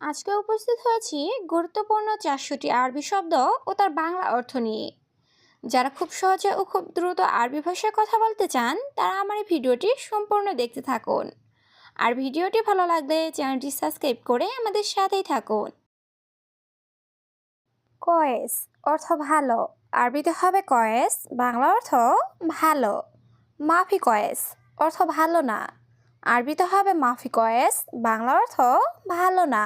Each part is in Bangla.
আজকে উপস্থিত হয়েছি গুরুত্বপূর্ণ চারশোটি আরবি শব্দ ও তার বাংলা অর্থ নিয়ে। যারা খুব সহজে ও খুব দ্রুত আরবি ভাষায় কথা বলতে চান, তারা আমার এই ভিডিওটি সম্পূর্ণ দেখতে থাকুন। আর ভিডিওটি ভালো লাগলে চ্যানেলটি সাবস্ক্রাইব করে আমাদের সাথেই থাকুন। কয়েস অর্থ ভালো। আরবিতে হবে কয়েস, বাংলা অর্থ ভালো। মাফি কয়েস অর্থ ভালো না। আরবিতে হবে মাফি কয়েস, বাংলা অর্থ ভালো না।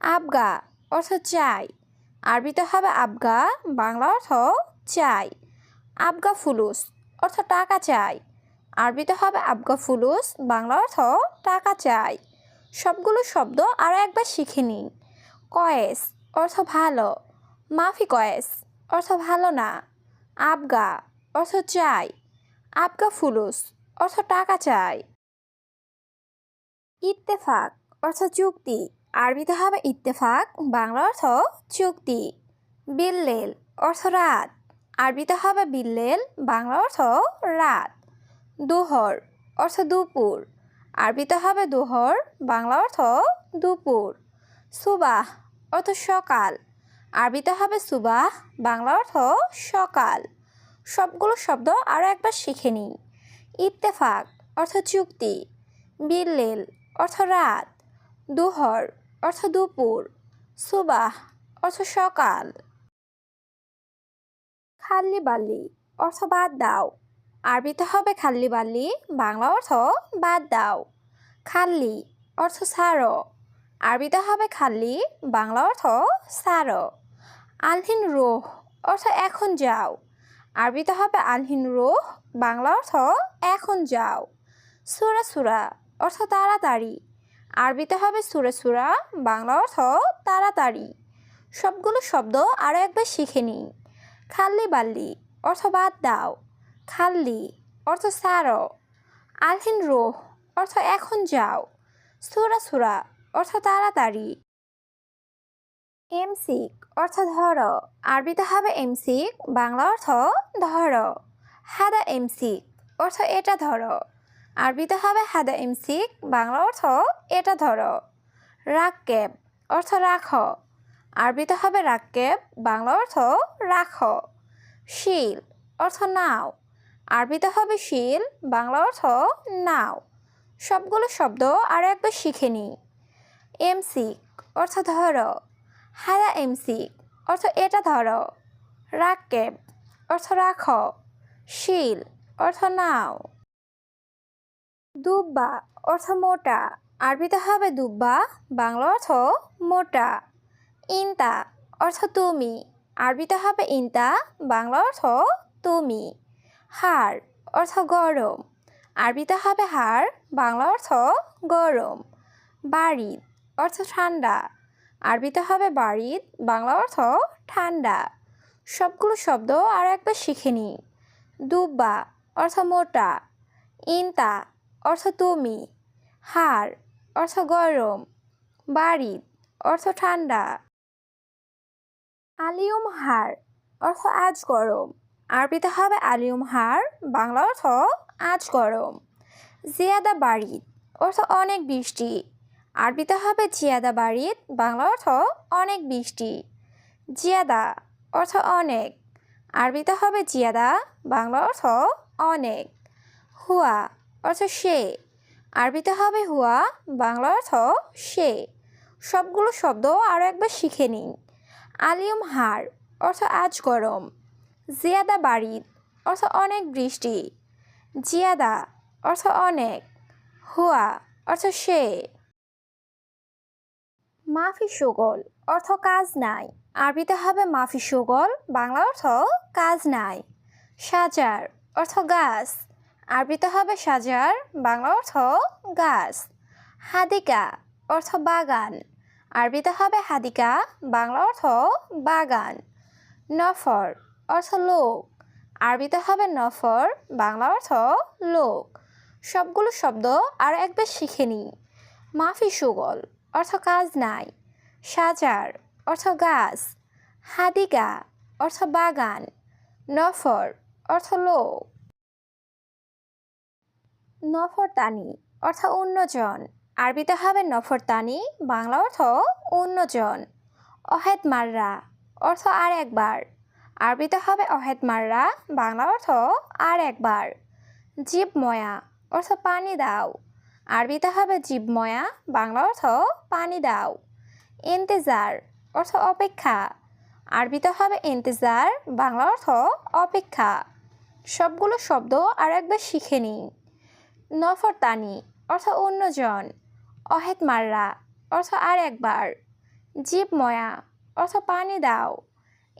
আবগা অর্থ চাই। আরবিতে হবে আবগা, বাংলা অর্থ চাই। আবগা ফুলুস অর্থ টাকা চাই। আরবিতে হবে আবগা ফুলুস, বাংলা অর্থ টাকা চাই। সবগুলো শব্দ আরও একবার শিখে নিন। কয়েস অর্থ ভালো। মাফি কয়েস অর্থ ভালো না। আবগা অর্থ চাই। আবগা ফুলুস অর্থ টাকা চাই। ইত্তেফাক অর্থ চুক্তি। আরবিতে হবে ইত্তেফাক, বাংলা অর্থ চুক্তি। বিল্লেল অর্থ রাত। আরবিতে হবে বিল্লেল, বাংলা অর্থ রাত। দুহর অর্থ দুপুর। আরবিতে হবে দুহর, বাংলা অর্থ দুপুর। সুবাহ অর্থ সকাল। আরবিতে হবে সুবাহ, বাংলা অর্থ সকাল। সবগুলো শব্দ আরও একবার শিখে নিই। ইত্তেফাক অর্থ চুক্তি। বিল্লেল অর্থ রাত। দুহর অর্থ দুপুর, সুবাহ, অর্থ সকাল। খাল্লি বাল্লি অর্থ বাদ দাও। আরবিতে হবে খাল্লি বাল্লি বাংলা অর্থ বাদ দাও। খাল্লি, অর্থ সারো। আরবিতে হবে খাল্লি, বাংলা অর্থ সারো। আলহিন রোহ, অর্থ এখন যাও। আরবিতে হবে আলহিন রোহ, বাংলা অর্থ এখন যাও। সুরা সুরা, অর্থ তাড়াতাড়ি। আরবিতে হবে সুরে সুরা, বাংলা অর্থ তাড়াতাড়ি। সবগুলো শব্দ আরও একবার শিখে নিই। খাল্লি বাল্লি, অর্থ বাদ দাও। খাল্লি, অর্থ সারো। আলহিন রোহ, অর্থ এখন যাও। সুরা সুরা, অর্থ তাড়াতাড়ি। এমসিক, অর্থ ধরো। আরবিতে হবে এমসিক, বাংলা অর্থ ধরো। হাদা এমসিক, অর্থ এটা ধরো। আরবিতে হবে হাদা এমসিক বাংলা অর্থ এটা ধরো। রাক্কেব, অর্থ রাখো। আরবিতে হবে রাক্কেব, বাংলা অর্থ রাখো। শিল, অর্থ নাও। আরবিতে হবে শিল, বাংলা অর্থ নাও। সবগুলো শব্দ আরও একবার শিখে নিই। এমসিক, অর্থ ধরো। হাদা এমসিক, অর্থ এটা ধরো। রাক্কেব, অর্থ রাখো। শিল, অর্থ নাও। দুব্বা অর্থ মোটা। আরবিতে হবে দুব্বা, বাংলা অর্থ মোটা। ইনতা অর্থ তুমি। আরবিতে হবে ইনতা, বাংলা অর্থ তুমি। হাড় অর্থ গরম। আরবিতে হবে হাড় বাংলা অর্থ গরম। বাড়িদ অর্থ ঠান্ডা। আরবিতে হবে বাড়িদ বাংলা অর্থ ঠান্ডা। সবগুলো শব্দ আর একবার শিখে নিই। দুব্বা অর্থ মোটা। ইনতা অর্থ তুমি। হাড়, অর্থ গরম। বাড়ি, অর্থ ঠান্ডা। আলিয়ম হাড়, অর্থ আজ গরম। আরবিতে হবে আলিয়ম হাড়, বাংলা অর্থ আজ গরম। জিয়াদা বাড়িদ অর্থ অনেক বৃষ্টি। আরবিতে হবে জিয়াদা বাড়িদ বাংলা অর্থ অনেক বৃষ্টি। জিয়াদা, অর্থ অনেক। আরবিতে হবে জিয়াদা, বাংলা অর্থ অনেক। হুয়া অর্থ সে। আরবিতে হবে হুয়া বাংলা অর্থ সে। সবগুলো শব্দ আরও একবার শিখে নিন। আলিয়ম হার, অর্থ আজ গরম। জিয়াদা বাড়িদ অর্থ অনেক বৃষ্টি। জিয়াদা, অর্থ অনেক। হুয়া, অর্থ সে। মাফি সুগল, অর্থ কাজ নাই। আরবিতে হবে মাফি সুগল বাংলা অর্থ কাজ নাই। সাজার, অর্থ গাছ। আরবিতে হবে সাজার বাংলা অর্থ গাছ। হাদিকা অর্থ বাগান। আরবিতে হবে হাদিকা বাংলা অর্থ বাগান। নফর অর্থ লোক। আরবিতে হবে নফর বাংলা অর্থ লোক। সবগুলো শব্দ আর একবার শিখে নিই। মাফি সুগল অর্থ কাজ নাই। সাজার অর্থ গাছ। হাদিকা অর্থ বাগান। নফর অর্থ লোক। নফরতানি অর্থ অন্যজন। আরবিতে হবে নফরতানি বাংলা অর্থ অন্যজন। অহেদ মাররা অর্থ আর একবার। আরবিতে হবে অহেদ মাররা, বাংলা অর্থ আর একবার। জীব ময়া অর্থ পানি দাও। আরবিতে হবে জীব ময়া, বাংলা অর্থ পানি দাও। ইন্তেজার অর্থ অপেক্ষা। আরবিতে হবে ইন্তেজার, বাংলা অর্থ অপেক্ষা। সবগুলো শব্দ আর একবার শিখে নিই। নফরতানি অর্থ অন্যজন। অহেত মাররা, অর্থ আর একবার। জীব ময়া, অর্থ পানি দাও।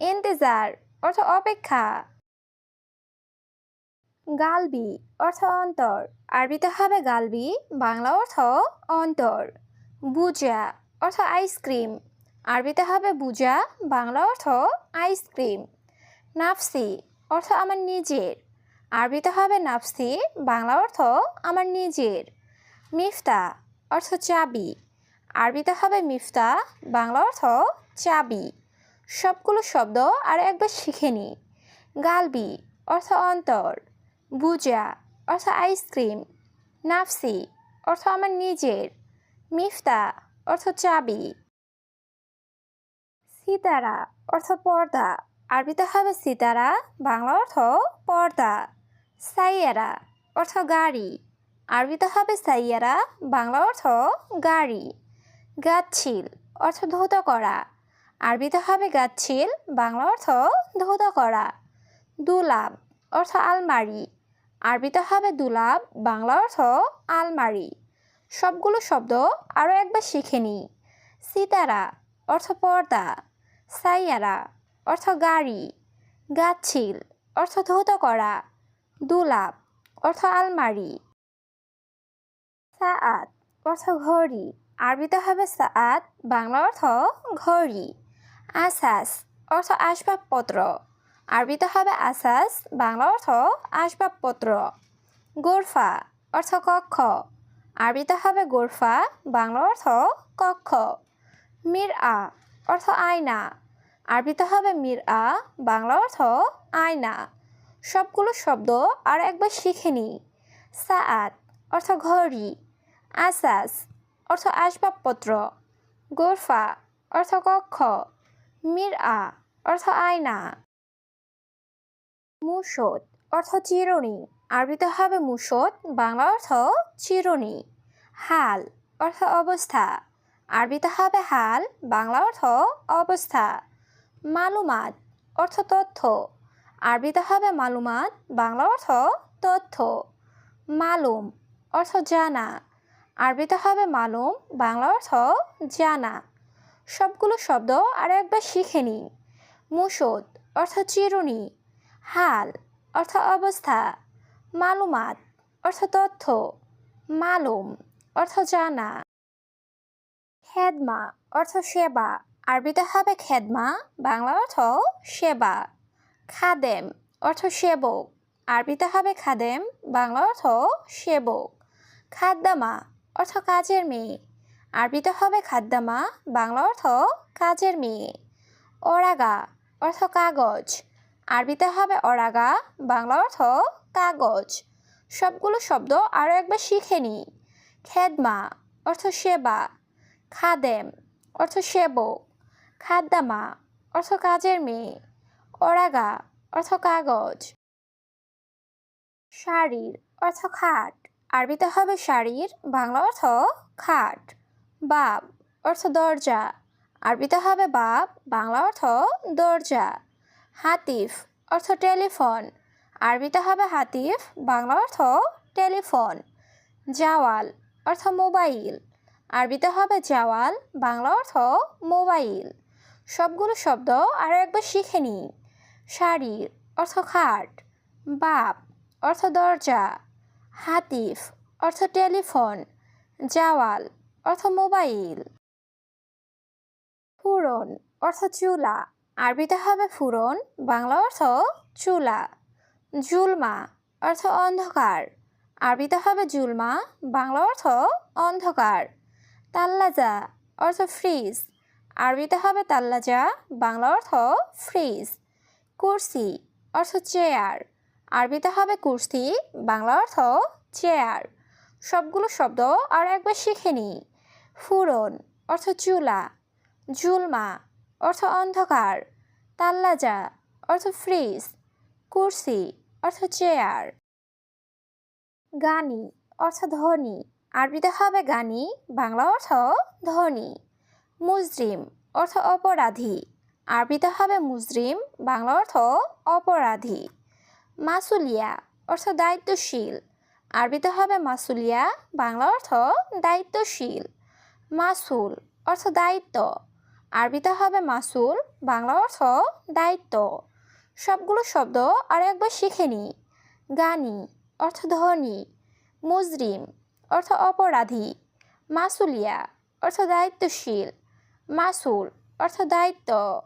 ইন্তেজার, অর্থ অপেক্ষা। গালবি, অর্থ অন্তর। আরবিতে হবে গালবি, বাংলা অর্থ অন্তর। বুজা, অর্থ আইসক্রিম। আরবিতে হবে বুজা, বাংলা অর্থ আইসক্রিম। নাফসি, অর্থ আমার নিজের। আরবিতে হবে নাফসি, বাংলা অর্থ আমার নিজের। মিফতা অর্থ চাবি। আরবিতে হবে মিফতা, বাংলা অর্থ চাবি। সবগুলো শব্দ আর একবার শিখে নি। গালবি অর্থ অন্তর। বুজা অর্থ আইসক্রিম। নাফসি অর্থ আমার নিজের। মিফতা অর্থ চাবি। সিতারা অর্থ পর্দা। আরবিতে হবে সিতারা, বাংলা অর্থ পর্দা। সাইয়ারা অর্থ গাড়ি। আরবিতে হবে সাইয়ারা, বাংলা অর্থ গাড়ি। গাচ্ছিল অর্থ ধৌত করা। আরবিতে হবে গাচ্ছিল, বাংলা অর্থ ধৌত করা। দুলাভ অর্থ আলমারি। আরবিতে হবে দুলাভ, বাংলা অর্থ আলমারি। সবগুলো শব্দ আরও একবার শিখে নিই। সিতারা অর্থ পর্দা। সাইয়ারা অর্থ গাড়ি। গাচ্ছিল অর্থ ধৌত করা। দুলাভ অর্থ আলমারি। সাআত অর্থ ঘড়ি। আরবিতে হবে সাআত বাংলা অর্থ ঘড়ি। আসাস, অর্থ আসবাবপত্র। আরবিতে হবে আসাস, বাংলা অর্থ আসবাবপত্র। গোরফা, অর্থ কক্ষ। আরবিতে হবে গোরফা, বাংলা অর্থ কক্ষ। মির আ অর্থ আয়না। আরবিতে হবে মির আ বাংলা অর্থ আয়না। সবগুলো শব্দ আর একবার শিখে নিই। সাআত অর্থ ঘড়ি। আসাস অর্থ আসবাবপত্র। গোরফা অর্থ কক্ষ। মির আ অর্থ আয়না। মুসদ অর্থ চিরুনি। আরবিতে হবে মুসদ, বাংলা অর্থ চিরুনি। হাল অর্থ অবস্থা। আরবিতে হবে হাল, বাংলা অর্থ অবস্থা। মালুমাত অর্থ তথ্য। আরবিতে হবে মালুমাত, বাংলা অর্থ তথ্য। মালুম অর্থ জানা। আরবিতে হবে মালুম, বাংলা অর্থ জানা। সবগুলো শব্দ আর একবার শিখে নিই মুসদ অর্থ চিরুনি। হাল অর্থ অবস্থা। মালুমাত অর্থ তথ্য। মালুম অর্থ জানা। খেদমা অর্থ সেবা। আরবিতে হবে খেদমা, বাংলা অর্থ সেবা। খাদেম অর্থ সেবক আরবিতে হবে খাদেম, বাংলা অর্থ সেবক খাদ্দামা অর্থ কাজের মেয়ে। আরবিতে হবে খাদ্দামা, বাংলা অর্থ কাজের মেয়ে। অরাগা অর্থ কাগজ। আরবিতে হবে অরাগা, বাংলা অর্থ কাগজ। সবগুলো শব্দ আরও একবার শিখে নিই খেদমা অর্থ সেবা। খাদেম অর্থ সেবক খাদ্দামা অর্থ কাজের মেয়ে। অরাগা অর্থ কাগজ। শাড়ির অর্থ খাট। আরবিতে হবে শাড়ির, বাংলা অর্থ খাট। বাব অর্থ দরজা। আরবিতে হবে বাব, বাংলা অর্থ দরজা। হাতিফ অর্থ টেলিফোন। আরবিতে হবে হাতিফ, বাংলা অর্থ টেলিফোন। জাওয়াল অর্থ মোবাইল। আরবিতে হবে জাওয়াল, বাংলা অর্থ মোবাইল। সবগুলো শব্দ আরও একবার শিখে নিই। শাড়ির অর্থ খাট, বাপ, অর্থ দরজা, হাতিফ, অর্থ টেলিফোন, জাওয়াল, অর্থ মোবাইল। ফুরন, অর্থ চুলা, আরবিতে হবে ফুরন, বাংলা অর্থ চুলা। জুলমা, অর্থ অন্ধকার, আরবিতে হবে জুলমা, বাংলা অর্থ অন্ধকার। তাল্লাজা, অর্থ ফ্রিজ, আরবিতে হবে তাল্লাজা, বাংলা অর্থ ফ্রিজ। কুর্সি অর্থ চেয়ার। আরবিতে হবে কুর্সি, বাংলা অর্থ চেয়ার। সবগুলো শব্দ আর একবার শিখে নিই ফুরন অর্থ চুলা। জুলমা অর্থ অন্ধকার। তাল্লাজা অর্থ ফ্রিজ। কুরসি অর্থ চেয়ার। গানি অর্থ ধনী। আরবিতে হবে গানি, বাংলা অর্থ ধনী। মুজরিম অর্থ অপরাধী। আরবিতে হবে মুজরিম, বাংলা অর্থ অপরাধী। মাসুলিয়া অর্থ দায়িত্বশীল। আরবিতে হবে মাসুলিয়া, বাংলা অর্থ দায়িত্বশীল। মাসুল অর্থ দায়িত্ব। আরবিতে হবে মাসুল, বাংলা অর্থ দায়িত্ব। সবগুলো শব্দ আর একবার শিখে নিই। গানি অর্থ ধনী। মুজরিম অর্থ অপরাধী। মাসুলিয়া অর্থ দায়িত্বশীল। মাসুল অর্থ দায়িত্ব।